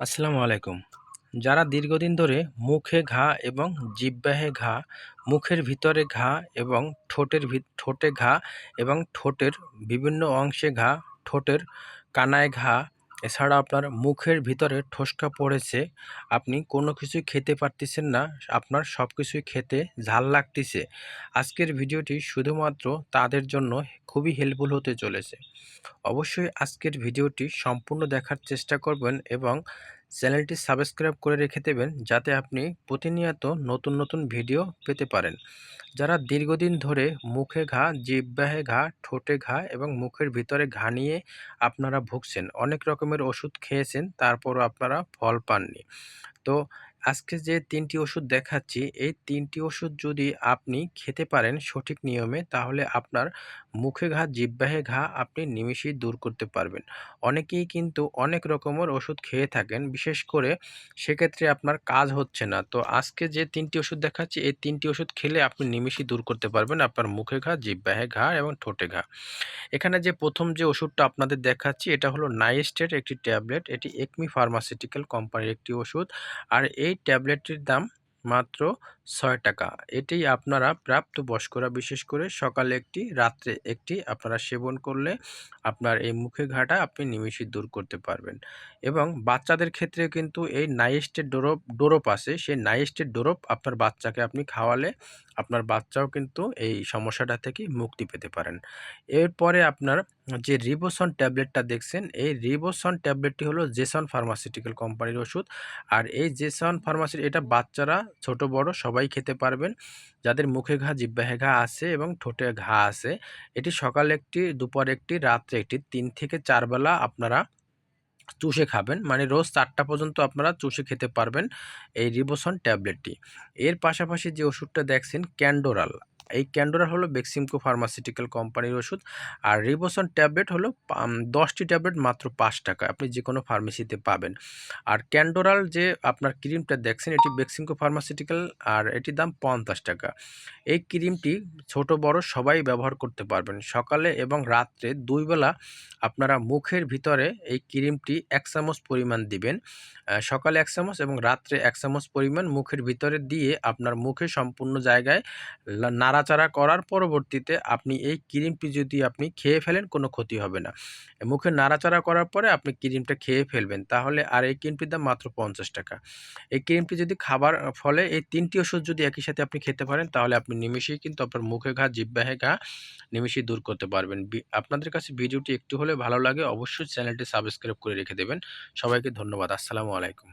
আসসালামু আলাইকুম। যারা দীর্ঘদিন ধরে মুখে ঘা এবং জিব্বাহে ঘা, মুখের ভিতরে ঘা এবং ঠোঁটের ঠোঁটে ঘা এবং ঠোঁটের বিভিন্ন অংশে ঘা, ঠোঁটের কানায় ঘা এছাড়া আপনার মুখের ভিতরে ঠোসকা পড়েছে, আপনি কোনো কিছু খেতে পারতেছেন না, আপনার সব কিছুই খেতে ঝাল লাগতেছে। আজকের ভিডিওটি শুধুমাত্র তাদের জন্য খুবই হেল্পফুল হতে চলেছে। অবশ্যই আজকের ভিডিওটি সম্পূর্ণ দেখার চেষ্টা করবেন এবং চ্যানেলটি সাবস্ক্রাইব করে রেখে দেবেন যাতে আপনি প্রতিনিয়ত নতুন নতুন ভিডিও পেতে পারেন। যারা দীর্ঘদিন ধরে মুখে ঘা জিব্বাহে ঘা, ঠোঁটে ঘা এবং মুখের ভিতরে ঘা নিয়ে আপনারা ভুগছেন, অনেক রকমের ওষুধ খেয়েছেন, তারপরও আপনারা ফল পাননি। তো আজকে যে তিনটি ওষুধ দেখাচ্ছি, এই তিনটি ওষুধ যদি আপনি খেতে পারেন সঠিক নিয়মে, তাহলে আপনার মুখে ঘা জিহ্বাহে ঘা আপনি নিমেষেই দূর করতে পারবেন। অনেকেই কিন্তু অনেক রকমের ওষুধ খেয়ে থাকেন, বিশেষ করে সেক্ষেত্রে আপনার কাজ হচ্ছে না। তো আজকে যে তিনটি ওষুধ দেখাচ্ছি, এই তিনটি ওষুধ খেলে আপনি নিমেষেই দূর করতে পারবেন আপনার মুখে ঘা জিহ্বাহে ঘা এবং ঠোঁটে ঘা। এখানে যে প্রথম যে ওষুধটা আপনাদের দেখাচ্ছি, এটা হলো নাইস্টের একটি ট্যাবলেট। এটি একমি ফার্মাসিউটিক্যাল কোম্পানির একটি ওষুধ। আর এই ট্যাবলেটটির দাম মাত্র ছয় টাকা। এটি আপনারা প্রাপ্ত বয়স্করা, বিশেষ করে সকালে একটি, রাত্রে একটি আপনারা সেবন করলে আপনার এই মুখে ঘাটা আপনি নিমিষে দূর করতে পারবেন। এবং বাচ্চাদের ক্ষেত্রে কিন্তু এই নাইস্টের ডোরপ ডোরপ আছে। সেই নাইস্টের ডোরপ আপনার বাচ্চাকে আপনি খাওয়ালে আপনার বাচ্চাও কিন্তু এই সমস্যাটা থেকে মুক্তি পেতে পারেন। এরপরে আপনার যে রিবোসন ট্যাবলেটটা দেখছেন, এই রিবোসন ট্যাবলেটটি হলো জেসন ফার্মাসিউটিক্যাল কোম্পানির ওষুধ। আর এই জেসন ফার্মাসির এটা বাচ্চারা, ছোট, বড়, সবাই খেতে পারবেন। যাদের মুখে ঘা জিব্বাহে ঘা আছে এবং ঠোঁটে ঘা আছে, এটি সকাল একটি, দুপুর একটি, রাত্রে একটি, তিন থেকে চার বেলা আপনারা চুষে খাবেন। মানে রোজ চারটা পর্যন্ত আপনারা চুষে খেতে পারবেন এই রিবোসন ট্যাবলেটটি এর পাশাপাশি যে ওষুধটা দেখছেন ক্যান্ডোরাল এই ক্যান্ডোরা হলো বেক্সিমকো ফার্মাসিউটিক্যাল কোম্পানির ওষুধ, আর রিবোসন ট্যাবলেট হলো দশটি ট্যাবলেট মাত্র পাঁচ টাকা, আপনি যে কোনো ফার্মেসিতে পাবেন। আর ক্যান্ডোরাল যে আপনার ক্রিমটা দেখছেন, এটি বেক্সিমকো ফার্মাসিউটিক্যাল, আর এটির দাম পঞ্চাশ টাকা। এই ক্রিমটি ছোট, বড় সবাই ব্যবহার করতে পারবেন। সকালে এবং রাত্রে দুইবেলা আপনারা মুখের ভিতরে এই ক্রিমটি এক চামচ পরিমাণ দিবেন। সকালে এক চামচ এবং রাত্রে এক চামচ পরিমাণ মুখের ভিতরে দিয়ে আপনার মুখে সম্পূর্ণ জায়গায় নাড়াচাড়া করার পরবর্তীতে আপনি এই ক্রিমটি যদি আপনি খেয়ে ফেলেন, কোনো ক্ষতি হবে না। মুখে নাড়াচাড়া করার পরে আপনি ক্রিমটা খেয়ে ফেলবেন। তাহলে আর এই ক্রিমটির দাম মাত্র পঞ্চাশ টাকা। এই ক্রিমটি যদি খাবার ফলে এই তিনটি ওষুধ যদি একই সাথে আপনি খেতে পারেন, তাহলে আপনি নিমিশেই কিন্তু আপনার মুখে ঘা জিব্বাহে ঘা নিমিশেই দূর করতে পারবেন। আপনাদের কাছে ভিডিওটি একটু হলে ভালো লাগে, অবশ্যই চ্যানেলটি সাবস্ক্রাইব করে রেখে দেবেন। সবাইকে ধন্যবাদ। আসসালামু আলাইকুম।